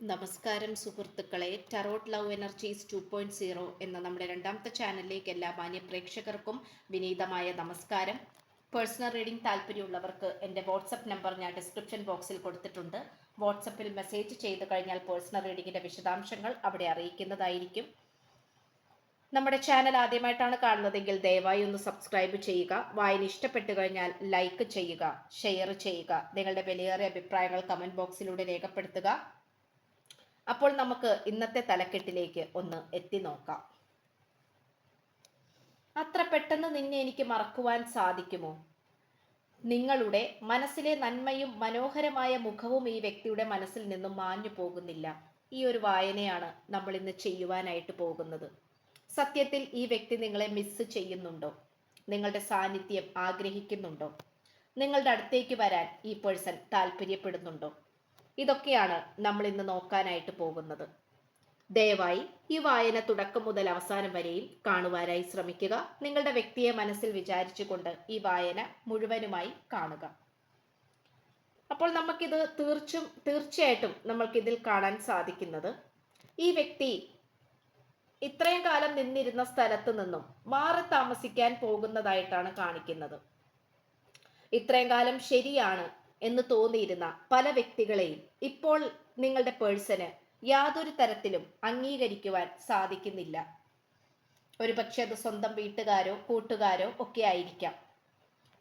നമസ്കാരം സുഹൃത്തുക്കളെ tarot love energies two point zero എന്ന നമ്മുടെ രണ്ടാമത്തെ ചാനലിലേക്ക് എല്ലാ മാന്യ പ്രേക്ഷകർക്കും വിനീതമായ നമസ്കാരം. പേഴ്സണൽ റീഡിംഗ് താല്പര്യമുള്ളവർക്ക് എന്റെ വാട്സപ്പ് നമ്പർ ഞാൻ ഡിസ്ക്രിപ്ഷൻ ബോക്സിൽ കൊടുത്തിട്ടുണ്ട്. വാട്സപ്പിൽ മെസ്സേജ് ചെയ്തു കഴിഞ്ഞാൽ പേഴ്സണൽ റീഡിങ്ങിന്റെ വിശദാംശങ്ങൾ അവിടെ അറിയിക്കുന്നതായിരിക്കും. നമ്മുടെ ചാനൽ ആദ്യമായിട്ടാണ് കാണുന്നതെങ്കിൽ ദയവായി ഒന്ന് സബ്സ്ക്രൈബ് ചെയ്യുക. വായന ഇഷ്ടപ്പെട്ടു കഴിഞ്ഞാൽ ലൈക്ക് ചെയ്യുക ഷെയർ ചെയ്യുക. നിങ്ങളുടെ വിലയേറിയ അഭിപ്രായങ്ങൾ കമന്റ് ബോക്സിലൂടെ രേഖപ്പെടുത്തുക. അപ്പോൾ നമുക്ക് ഇന്നത്തെ തലക്കെട്ടിലേക്ക് ഒന്ന് എത്തി നോക്കാം. അത്ര പെട്ടെന്ന് നിന്നെ എനിക്ക് മറക്കുവാൻ സാധിക്കുമോ? നിങ്ങളുടെ മനസ്സിലെ നന്മയും മനോഹരമായ മുഖവും ഈ വ്യക്തിയുടെ മനസ്സിൽ നിന്നും മാഞ്ഞു പോകുന്നില്ല. ഈ ഒരു വായനയാണ് നമ്മൾ ഇന്ന് ചെയ്യുവാനായിട്ട് പോകുന്നത്. സത്യത്തിൽ ഈ വ്യക്തി നിങ്ങളെ മിസ് ചെയ്യുന്നുണ്ടോ? നിങ്ങളുടെ സാന്നിധ്യം ആഗ്രഹിക്കുന്നുണ്ടോ? നിങ്ങളുടെ അടുത്തേക്ക് വരാൻ ഈ പേഴ്സൺ താല്പര്യപ്പെടുന്നുണ്ടോ? ഇതൊക്കെയാണ് നമ്മൾ ഇന്ന് നോക്കാനായിട്ട് പോകുന്നത്. ദയവായി ഈ വായന തുടക്കം മുതൽ അവസാനം വരെയും കാണുവാനായി ശ്രമിക്കുക. നിങ്ങളുടെ വ്യക്തിയെ മനസ്സിൽ വിചാരിച്ചുകൊണ്ട് ഈ വായന മുഴുവനുമായി കാണുക. അപ്പോൾ നമുക്കിത് തീർച്ചും തീർച്ചയായിട്ടും നമ്മൾക്കിതിൽ കാണാൻ സാധിക്കുന്നത് ഈ വ്യക്തി ഇത്രയും കാലം നിന്നിരുന്ന സ്ഥലത്ത് നിന്നും മാറി താമസിക്കാൻ പോകുന്നതായിട്ടാണ് കാണിക്കുന്നത്. ഇത്രയും കാലം ശരിയാണ് എന്ന് തോന്നിയിരുന്ന പല വ്യക്തികളെയും ഇപ്പോൾ നിങ്ങളുടെ പേഴ്സന് യാതൊരു തരത്തിലും അംഗീകരിക്കുവാൻ സാധിക്കുന്നില്ല. ഒരുപക്ഷെ അത് സ്വന്തം വീട്ടുകാരോ കൂട്ടുകാരോ ഒക്കെ ആയിരിക്കാം.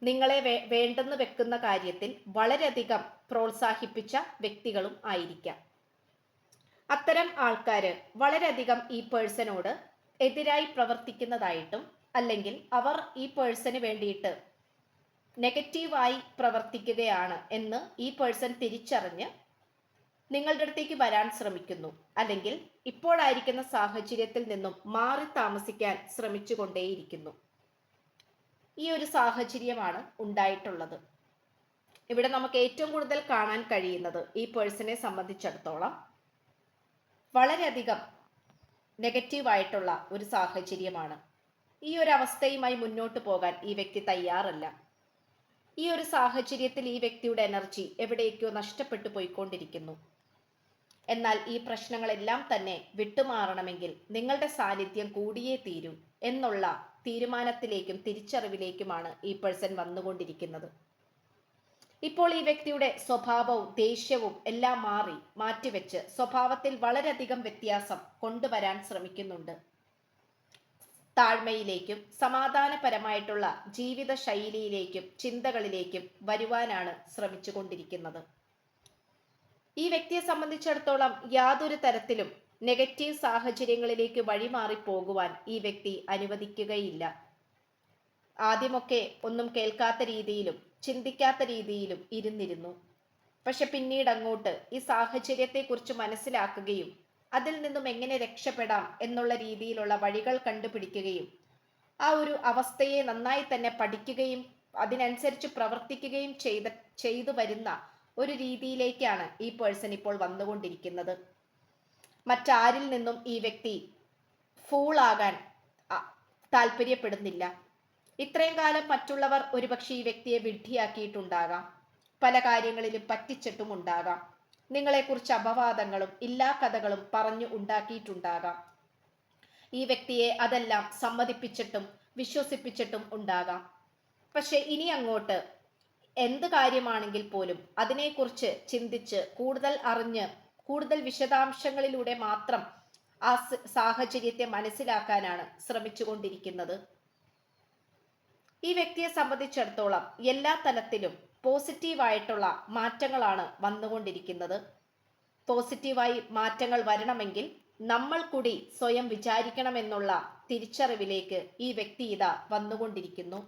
നിങ്ങളെ വേ വേണ്ടെന്ന് വെക്കുന്ന കാര്യത്തിൽ വളരെയധികം പ്രോത്സാഹിപ്പിച്ച വ്യക്തികളും ആയിരിക്കാം. അത്തരം ആൾക്കാർ വളരെയധികം ഈ പേഴ്സണോട് എതിരായി പ്രവർത്തിക്കുന്നതായിട്ടും അല്ലെങ്കിൽ അവർ ഈ പേഴ്സന് വേണ്ടിയിട്ട് നെഗറ്റീവായി പ്രവർത്തിക്കുകയാണ് എന്ന് ഈ പേഴ്സൺ തിരിച്ചറിഞ്ഞ് നിങ്ങളുടെ അടുത്തേക്ക് വരാൻ ശ്രമിക്കുന്നു. അല്ലെങ്കിൽ ഇപ്പോഴായിരിക്കുന്ന സാഹചര്യത്തിൽ നിന്നും മാറി താമസിക്കാൻ ശ്രമിച്ചുകൊണ്ടേയിരിക്കുന്നു. ഈ ഒരു സാഹചര്യമാണ് ഉണ്ടായിട്ടുള്ളത്. ഇവിടെ നമുക്ക് ഏറ്റവും കൂടുതൽ കാണാൻ കഴിയുന്നത് ഈ പേഴ്സണെ സംബന്ധിച്ചിടത്തോളം വളരെയധികം നെഗറ്റീവായിട്ടുള്ള ഒരു സാഹചര്യമാണ്. ഈ ഒരു അവസ്ഥയുമായി മുന്നോട്ട് പോകാൻ ഈ വ്യക്തി തയ്യാറല്ല. ഈ ഒരു സാഹചര്യത്തിൽ ഈ വ്യക്തിയുടെ എനർജി എവിടേക്കോ നഷ്ടപ്പെട്ടു പോയിക്കൊണ്ടിരിക്കുന്നു. എന്നാൽ ഈ പ്രശ്നങ്ങളെല്ലാം തന്നെ വിട്ടുമാറണമെങ്കിൽ നിങ്ങളുടെ സാന്നിധ്യം കൂടിയേ തീരൂ എന്നുള്ള തീരുമാനത്തിലേക്കും തിരിച്ചറിവിലേക്കുമാണ് ഈ പേഴ്സൺ വന്നുകൊണ്ടിരിക്കുന്നത്. ഇപ്പോൾ ഈ വ്യക്തിയുടെ സ്വഭാവവും ദേഷ്യവും എല്ലാം മാറി മാറ്റിവെച്ച് സ്വഭാവത്തിൽ വളരെയധികം വ്യത്യാസം കൊണ്ടുവരാൻ ശ്രമിക്കുന്നുണ്ട്. താഴ്മയിലേക്കും സമാധാനപരമായിട്ടുള്ള ജീവിത ശൈലിയിലേക്കും ചിന്തകളിലേക്കും വരുവാനാണ് ശ്രമിച്ചുകൊണ്ടിരിക്കുന്നത്. ഈ വ്യക്തിയെ സംബന്ധിച്ചിടത്തോളം യാതൊരു തരത്തിലും നെഗറ്റീവ് സാഹചര്യങ്ങളിലേക്ക് വഴിമാറി പോകുവാൻ ഈ വ്യക്തി അനുവദിക്കുകയില്ല. ആദ്യമൊക്കെ ഒന്നും കേൾക്കാത്ത രീതിയിലും ചിന്തിക്കാത്ത രീതിയിലും ഇരുന്നിരുന്നു. പക്ഷെ പിന്നീട് അങ്ങോട്ട് ഈ സാഹചര്യത്തെക്കുറിച്ച് മനസ്സിലാക്കുകയും അതിൽ നിന്നും എങ്ങനെ രക്ഷപ്പെടാം എന്നുള്ള രീതിയിലുള്ള വഴികൾ കണ്ടുപിടിക്കുകയും ആ ഒരു അവസ്ഥയെ നന്നായി തന്നെ പഠിക്കുകയും അതിനനുസരിച്ച് പ്രവർത്തിക്കുകയും ചെയ്ത ചെയ്തു വരുന്ന ഒരു രീതിയിലേക്കാണ് ഈ പേഴ്സൺ ഇപ്പോൾ വന്നുകൊണ്ടിരിക്കുന്നത്. മറ്റാരിൽ നിന്നും ഈ വ്യക്തി ഫൂളാകാൻ താല്പര്യപ്പെടുന്നില്ല. ഇത്രയും കാലം മറ്റുള്ളവർ ഒരുപക്ഷെ ഈ വ്യക്തിയെ വിഡ്ഢിയാക്കിയിട്ടുണ്ടാകാം. പല കാര്യങ്ങളിലും പറ്റിച്ചിട്ടും ഉണ്ടാകാം നിങ്ങളെക്കുറിച്ച് അപവാദങ്ങളും ഇല്ലാ കഥകളും പറഞ്ഞു ഉണ്ടാക്കിയിട്ടുണ്ടാകാം. ഈ വ്യക്തിയെ അതെല്ലാം സമ്മതിപ്പിച്ചിട്ടും വിശ്വസിപ്പിച്ചിട്ടും ഉണ്ടാകാം. പക്ഷെ ഇനി അങ്ങോട്ട് എന്ത് കാര്യമാണെങ്കിൽ പോലും അതിനെക്കുറിച്ച് ചിന്തിച്ച് കൂടുതൽ അറിഞ്ഞ് കൂടുതൽ വിശദാംശങ്ങളിലൂടെ മാത്രം ആ സാഹചര്യത്തെ മനസ്സിലാക്കാനാണ് ശ്രമിച്ചുകൊണ്ടിരിക്കുന്നത്. ഈ വ്യക്തിയെ സംബന്ധിച്ചിടത്തോളം എല്ലാ തലത്തിലും പോസിറ്റീവായിട്ടുള്ള മാറ്റങ്ങളാണ് വന്നുകൊണ്ടിരിക്കുന്നത്. പോസിറ്റീവായി മാറ്റങ്ങൾ വരണമെങ്കിൽ നമ്മൾ കൂടി സ്വയം വിചാരിക്കണമെന്നുള്ള തിരിച്ചറിവിലേക്ക് ഈ വ്യക്തി ഇതാ വന്നുകൊണ്ടിരിക്കുന്നു.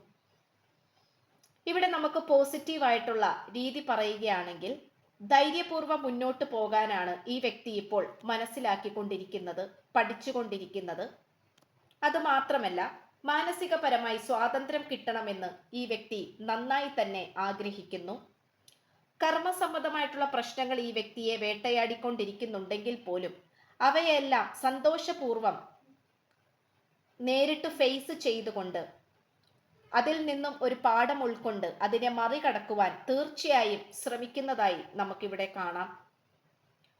ഇവിടെ നമുക്ക് പോസിറ്റീവായിട്ടുള്ള രീതി പറയുകയാണെങ്കിൽ ധൈര്യപൂർവം മുന്നോട്ട് പോകാനാണ് ഈ വ്യക്തി ഇപ്പോൾ മനസ്സിലാക്കിക്കൊണ്ടിരിക്കുന്നത് പഠിച്ചുകൊണ്ടിരിക്കുന്നത്. അതുമാത്രമല്ല മാനസികപരമായി സ്വാതന്ത്ര്യം കിട്ടണമെന്ന് ഈ വ്യക്തി നന്നായി തന്നെ ആഗ്രഹിക്കുന്നു. കർമ്മസമ്മതമായിട്ടുള്ള പ്രശ്നങ്ങൾ ഈ വ്യക്തിയെ വേട്ടയാടിക്കൊണ്ടിരിക്കുന്നുണ്ടെങ്കിൽ പോലും അവയെല്ലാം സന്തോഷപൂർവം നേരിട്ട് ഫേസ് ചെയ്തുകൊണ്ട് അതിൽ നിന്നും ഒരു പാഠം ഉൾക്കൊണ്ട് അതിനെ മറികടക്കുവാൻ തീർച്ചയായും ശ്രമിക്കുന്നതായി നമുക്കിവിടെ കാണാം.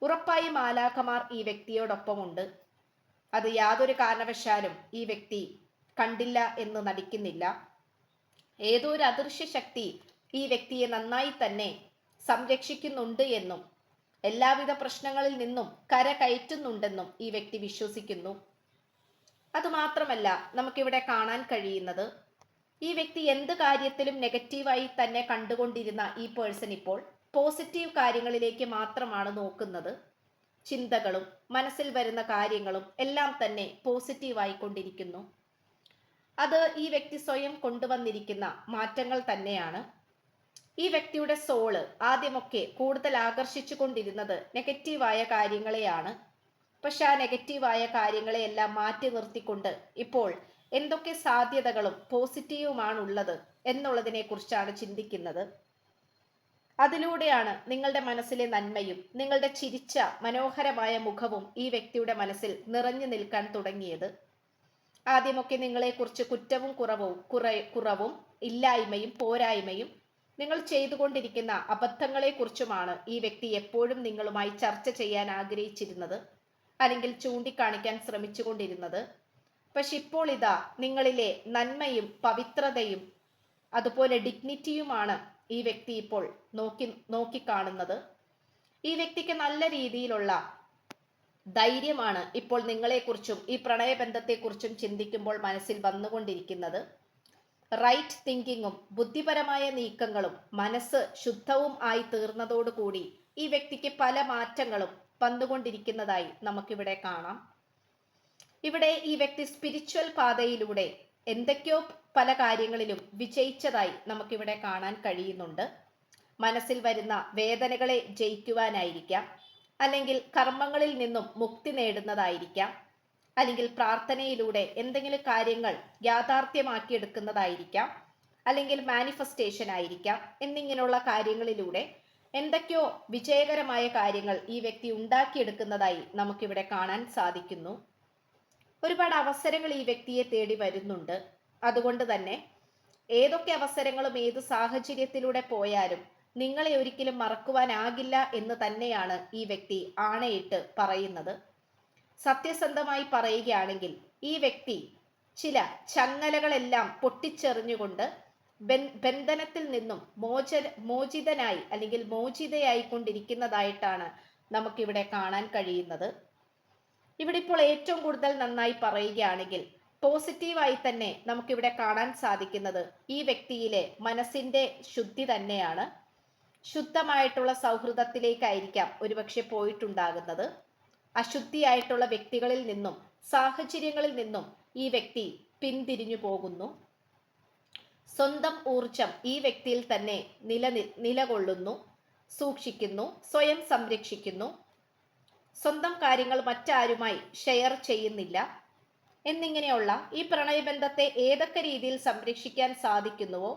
ഉറപ്പായും മാലാഖമാർ ഈ വ്യക്തിയോടൊപ്പമുണ്ട്. അത് യാതൊരു കാരണവശാലും ഈ വ്യക്തി കണ്ടില്ല എന്ന് നടിക്കുന്നില്ല. ഏതോ ഒരു അദൃശ്യ ശക്തി ഈ വ്യക്തിയെ നന്നായി തന്നെ സംരക്ഷിക്കുന്നുണ്ട് എന്നും എല്ലാവിധ പ്രശ്നങ്ങളിൽ നിന്നും കര കയറ്റുന്നുണ്ടെന്നും ഈ വ്യക്തി വിശ്വസിക്കുന്നു. അതുമാത്രമല്ല നമുക്കിവിടെ കാണാൻ കഴിയുന്നത് ഈ വ്യക്തി എന്ത് കാര്യത്തിലും നെഗറ്റീവായി തന്നെ കണ്ടുകൊണ്ടിരുന്ന ഈ പേഴ്സൺ ഇപ്പോൾ പോസിറ്റീവ് കാര്യങ്ങളിലേക്ക് മാത്രമാണ് നോക്കുന്നത്. ചിന്തകളും മനസ്സിൽ വരുന്ന കാര്യങ്ങളും എല്ലാം തന്നെ പോസിറ്റീവായി കൊണ്ടിരിക്കുന്നു അത് ഈ വ്യക്തി സ്വയം കൊണ്ടുവന്നിരിക്കുന്ന മാറ്റങ്ങൾ തന്നെയാണ്. ഈ വ്യക്തിയുടെ സോൾ ആദ്യമൊക്കെ കൂടുതൽ ആകർഷിച്ചു കൊണ്ടിരുന്നത് നെഗറ്റീവായ കാര്യങ്ങളെയാണ്. പക്ഷെ ആ നെഗറ്റീവായ കാര്യങ്ങളെയെല്ലാം മാറ്റി നിർത്തിക്കൊണ്ട് ഇപ്പോൾ എന്തൊക്കെ സാധ്യതകളും പോസിറ്റീവുമാണുള്ളത് എന്നുള്ളതിനെ കുറിച്ചാണ് ചിന്തിക്കുന്നത്. അതിലൂടെയാണ് നിങ്ങളുടെ മനസ്സിലെ നന്മയും നിങ്ങളുടെ ചിരിച്ച മനോഹരമായ മുഖവും ഈ വ്യക്തിയുടെ മനസ്സിൽ നിറഞ്ഞു നിൽക്കാൻ തുടങ്ങിയത്. ആദ്യമൊക്കെ നിങ്ങളെക്കുറിച്ച് കുറ്റവും കുറവും കുറ കുറവും ഇല്ലായ്മയും പോരായ്മയും നിങ്ങൾ ചെയ്തുകൊണ്ടിരിക്കുന്ന അബദ്ധങ്ങളെക്കുറിച്ചുമാണ് ഈ വ്യക്തി എപ്പോഴും നിങ്ങളുമായി ചർച്ച ചെയ്യാൻ ആഗ്രഹിച്ചിരുന്നത് അല്ലെങ്കിൽ ചൂണ്ടിക്കാണിക്കാൻ ശ്രമിച്ചുകൊണ്ടിരുന്നത്. പക്ഷെ ഇപ്പോൾ ഇതാ നിങ്ങളിലെ നന്മയും പവിത്രതയും അതുപോലെ ഡിഗ്നിറ്റിയുമാണ് ഈ വ്യക്തി ഇപ്പോൾ നോക്കി നോക്കിക്കാണുന്നത്. ഈ വ്യക്തിക്ക് നല്ല രീതിയിലുള്ള ധൈര്യമാണ് ഇപ്പോൾ നിങ്ങളെക്കുറിച്ചും ഈ പ്രണയബന്ധത്തെക്കുറിച്ചും ചിന്തിക്കുമ്പോൾ മനസ്സിൽ വന്നുകൊണ്ടിരിക്കുന്നത്. റൈറ്റ് തിങ്കിങ്ങും ബുദ്ധിപരമായ നീക്കങ്ങളും മനസ്സ് ശുദ്ധവും ആയി തീർന്നതോടുകൂടി ഈ വ്യക്തിക്ക് പല മാറ്റങ്ങളും വന്നുകൊണ്ടിരിക്കുന്നതായി നമുക്കിവിടെ കാണാം. ഇവിടെ ഈ വ്യക്തി സ്പിരിച്വൽ പാതയിലൂടെ എന്തൊക്കെയോ പല കാര്യങ്ങളിലും വിജയിച്ചതായി നമുക്കിവിടെ കാണാൻ കഴിയുന്നുണ്ട്. മനസ്സിൽ വരുന്ന വേദനകളെ ജയിക്കുവാനായിരിക്കാം. അല്ലെങ്കിൽ കർമ്മങ്ങളിൽ നിന്നും മുക്തി നേടുന്നതായിരിക്കാം. അല്ലെങ്കിൽ പ്രാർത്ഥനയിലൂടെ എന്തെങ്കിലും കാര്യങ്ങൾ യാഥാർത്ഥ്യമാക്കിയെടുക്കുന്നതായിരിക്കാം. അല്ലെങ്കിൽ മാനിഫെസ്റ്റേഷൻ ആയിരിക്കാം. എന്നിങ്ങനെയുള്ള കാര്യങ്ങളിലൂടെ എന്തൊക്കെയോ വിജയകരമായ കാര്യങ്ങൾ ഈ വ്യക്തി ഉണ്ടാക്കിയെടുക്കുന്നതായി നമുക്കിവിടെ കാണാൻ സാധിക്കുന്നു. ഒരുപാട് അവസരങ്ങൾ ഈ വ്യക്തിയെ തേടി വരുന്നുണ്ട്. അതുകൊണ്ട് തന്നെ ഏതൊക്കെ അവസരങ്ങളും ഏത് സാഹചര്യത്തിലൂടെ പോയാലും നിങ്ങളെ ഒരിക്കലും മറക്കുവാനാകില്ല എന്ന് തന്നെയാണ് ഈ വ്യക്തി ആണയിട്ട് പറയുന്നത്. സത്യസന്ധമായി പറയുകയാണെങ്കിൽ ഈ വ്യക്തി ചില ചങ്ങലകളെല്ലാം പൊട്ടിച്ചെറിഞ്ഞുകൊണ്ട് ബന്ധനത്തിൽ നിന്നും മോച മോചിതനായി അല്ലെങ്കിൽ മോചിതയായി കൊണ്ടിരിക്കുന്നതായിട്ടാണ് നമുക്കിവിടെ കാണാൻ കഴിയുന്നത്. ഇവിടെ ഇപ്പോൾ ഏറ്റവും കൂടുതൽ നന്നായി പറയുകയാണെങ്കിൽ പോസിറ്റീവായി തന്നെ നമുക്കിവിടെ കാണാൻ സാധിക്കുന്നത് ഈ വ്യക്തിയിലെ മനസ്സിന്റെ ശുദ്ധി തന്നെയാണ്. ശുദ്ധമായിട്ടുള്ള സൗഹൃദത്തിലേക്കായിരിക്കാം ഒരുപക്ഷെ പോയിട്ടുണ്ടാകുന്നത്. അശുദ്ധിയായിട്ടുള്ള വ്യക്തികളിൽ നിന്നും സാഹചര്യങ്ങളിൽ നിന്നും ഈ വ്യക്തി പിന്തിരിഞ്ഞു പോകുന്നു. സ്വന്തം ഊർജം ഈ വ്യക്തിയിൽ തന്നെ നില നിലകൊള്ളുന്നു സൂക്ഷിക്കുന്നു സ്വയം സംരക്ഷിക്കുന്നു. സ്വന്തം കാര്യങ്ങൾ മറ്റാരുമായി ഷെയർ ചെയ്യുന്നില്ല. എന്നിങ്ങനെയുള്ള ഈ പ്രണയബന്ധത്തെ ഏതൊക്കെ രീതിയിൽ സംരക്ഷിക്കാൻ സാധിക്കുന്നുവോ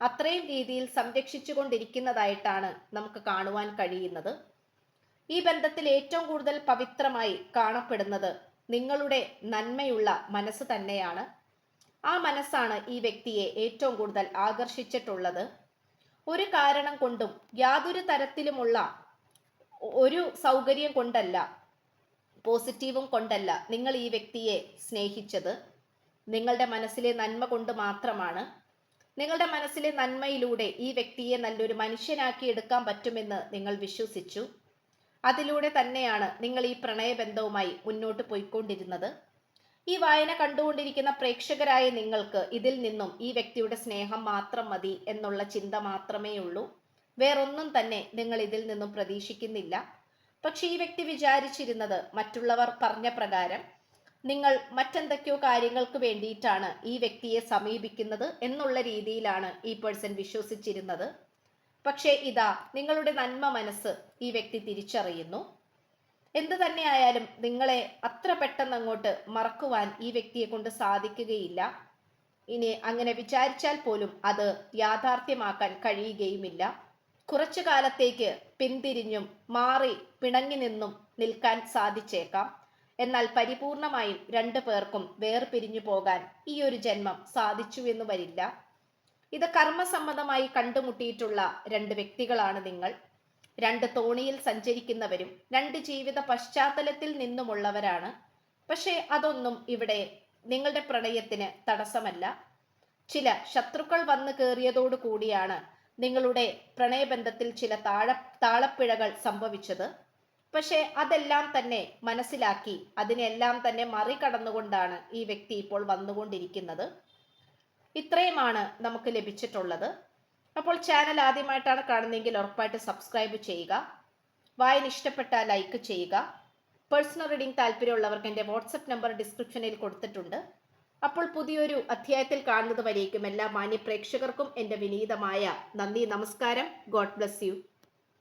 അത്രയും രീതിയിൽ സംരക്ഷിച്ചു കൊണ്ടിരിക്കുന്നതായിട്ടാണ് നമുക്ക് കാണുവാൻ കഴിയുന്നത്. ഈ ബന്ധത്തിൽ ഏറ്റവും കൂടുതൽ പവിത്രമായി കാണപ്പെടുന്നത് നിങ്ങളുടെ നന്മയുള്ള മനസ്സ് തന്നെയാണ്. ആ മനസ്സാണ് ഈ വ്യക്തിയെ ഏറ്റവും കൂടുതൽ ആകർഷിച്ചിട്ടുള്ളത്. ഒരു കാരണം കൊണ്ടും യാതൊരു തരത്തിലുമുള്ള ഒരു സൗകര്യം കൊണ്ടല്ല പോസിറ്റീവും കൊണ്ടല്ല നിങ്ങൾ ഈ വ്യക്തിയെ സ്നേഹിച്ചത്. നിങ്ങളുടെ മനസ്സിലെ നന്മ കൊണ്ട് മാത്രമാണ്. നിങ്ങളുടെ മനസ്സിലെ നന്മയിലൂടെ ഈ വ്യക്തിയെ നല്ലൊരു മനുഷ്യനാക്കി എടുക്കാൻ പറ്റുമെന്ന് നിങ്ങൾ വിശ്വസിച്ചു? അതിലൂടെ തന്നെയാണ് നിങ്ങൾ ഈ പ്രണയബന്ധവുമായി മുന്നോട്ട് പോയിക്കൊണ്ടിരുന്നത്. ഈ വായന കണ്ടുകൊണ്ടിരിക്കുന്ന പ്രേക്ഷകരായ നിങ്ങൾക്ക് ഇതിൽ നിന്നും ഈ വ്യക്തിയുടെ സ്നേഹം മാത്രം മതി എന്നുള്ള ചിന്ത മാത്രമേ ഉള്ളൂ. വേറൊന്നും തന്നെ നിങ്ങൾ ഇതിൽ നിന്നും പ്രതീക്ഷിക്കുന്നില്ല. പക്ഷെ ഈ വ്യക്തി വിചാരിച്ചിരുന്നത് മറ്റുള്ളവർ പറഞ്ഞ പ്രകാരം നിങ്ങൾ മറ്റെന്തൊക്കെയോ കാര്യങ്ങൾക്ക് വേണ്ടിയിട്ടാണ് ഈ വ്യക്തിയെ സമീപിക്കുന്നത് എന്നുള്ള രീതിയിലാണ് ഈ പേഴ്സൺ വിശ്വസിച്ചിരുന്നത്. പക്ഷേ ഇതാ നിങ്ങളുടെ നന്മ മനസ്സ് ഈ വ്യക്തി തിരിച്ചറിയുന്നു. എന്തു തന്നെയായാലും നിങ്ങളെ അത്ര പെട്ടെന്ന് അങ്ങോട്ട് മറക്കുവാൻ ഈ വ്യക്തിയെ കൊണ്ട് സാധിക്കുകയില്ല. ഇനി അങ്ങനെ വിചാരിച്ചാൽ പോലും അത് യാഥാർത്ഥ്യമാക്കാൻ കഴിയുകയുമില്ല. കുറച്ചു കാലത്തേക്ക് പിന്തിരിഞ്ഞും മാറി പിണങ്ങി നിന്നും നിൽക്കാൻ സാധിച്ചേക്കാം. എന്നാൽ പരിപൂർണമായും രണ്ടു പേർക്കും വേർപിരിഞ്ഞു പോകാൻ ഈ ഒരു ജന്മം സാധിച്ചു എന്ന് വരില്ല. ഇത് കർമ്മസമ്മതമായി കണ്ടുമുട്ടിയിട്ടുള്ള രണ്ട് വ്യക്തികളാണ് നിങ്ങൾ. രണ്ട് തോണിയിൽ സഞ്ചരിക്കുന്നവരും രണ്ട് ജീവിത പശ്ചാത്തലത്തിൽ നിന്നുമുള്ളവരാണ്. പക്ഷേ അതൊന്നും ഇവിടെ നിങ്ങളുടെ പ്രണയത്തിന് തടസ്സമല്ല. ചില ശത്രുക്കൾ വന്നു കയറിയതോടു കൂടിയാണ് നിങ്ങളുടെ പ്രണയബന്ധത്തിൽ ചില താഴ താളപ്പിഴകൾ സംഭവിച്ചത്. പക്ഷേ അതെല്ലാം തന്നെ മനസ്സിലാക്കി അതിനെല്ലാം തന്നെ മറികടന്നുകൊണ്ടാണ് ഈ വ്യക്തി ഇപ്പോൾ വന്നുകൊണ്ടിരിക്കുന്നത്. ഇത്രയുമാണ് നമുക്ക് ലഭിച്ചിട്ടുള്ളത്. അപ്പോൾ ചാനൽ ആദ്യമായിട്ടാണ് കാണുന്നതെങ്കിൽ ഉറപ്പായിട്ട് സബ്സ്ക്രൈബ് ചെയ്യുക. വായന ഇഷ്ടപ്പെട്ട ലൈക്ക് ചെയ്യുക. പേഴ്സണൽ റീഡിംഗ് താല്പര്യമുള്ളവർക്ക് എന്റെ വാട്സപ്പ് നമ്പർ ഡിസ്ക്രിപ്ഷനിൽ കൊടുത്തിട്ടുണ്ട്. അപ്പോൾ പുതിയൊരു അധ്യായത്തിൽ കാണുന്നത് വരേക്കും എല്ലാ മാന്യപ്രേക്ഷകർക്കും എന്റെ വിനീതമായ നന്ദി നമസ്കാരം. God bless you.